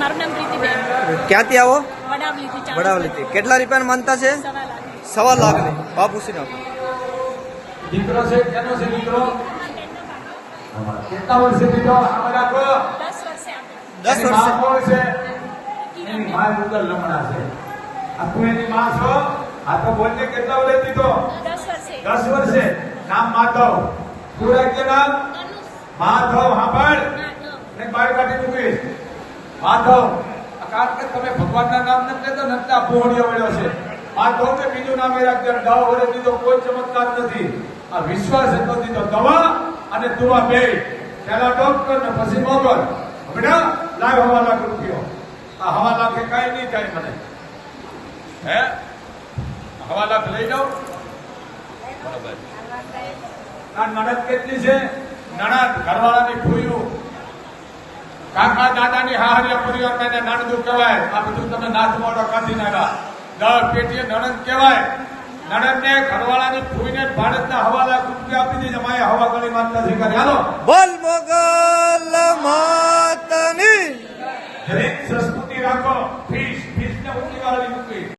મારું નામ પ્રીતિબેન. ક્યાંથી આવો? વડાવલીથી. વડાવલીથી. કેટલા રૂપિયાની માનતા છે? સવા લાખ. સવા લાખની બાપુસી નાખો દીકરો છે કેનો છે દીકરો? કેટલા વર્ષે દીકરો? આમાં રાખો. દસ વર્ષે દસ વર્ષે. કોણ છે? એની માં લમણા છે. આ તું એની માં છો? આ તો બોલને કેટલા વર્ષે દીધો? દસ વર્ષે. નામ માધવ. તું રાખજે નામ? માધવ સાંભળ ને બાર કાઢી મૂકીશ. માધવ કારણ કે તમે ભગવાનના નામ નથી લેતા નથી આ પોહળીઓ મળ્યો છે. માધવ ને બીજું નામ એ દવા વડે દીધો કોઈ ચમત્કાર નથી. આ વિશ્વાસ એટલો દીધો દવા અને દુવા બે. પહેલા ડોક્ટર ને પછી મોગલ. બેટા લાવ હવા લાખ રૂપિયો. આ હવા લાખે કાંઈ નહીં થાય મને. હે? હવા લાખ લઈ જાઓ. બરાબર. આ નણદ કેટલી છે? નણદ ઘરવાળાની ફૂયું કાકા દાદાની હાહરિયા પરિવારમાં એને નણદું કહેવાય. આ બધું તમે નાચ મોડો કાઢી નાખ્યા દર પેટીએ નણંદ કહેવાય. નણંદને ઘરવાળાની ફૂઈને ભારતના હવા લાખ રૂપિયા આપી દીધી. અમારે હવા ગળી માનતા કરી હાલો. બોલ મોગલ માતની. દરેક સંસ્કૃતિ રાખો. ફીસ ફીસને વાળી મૂકી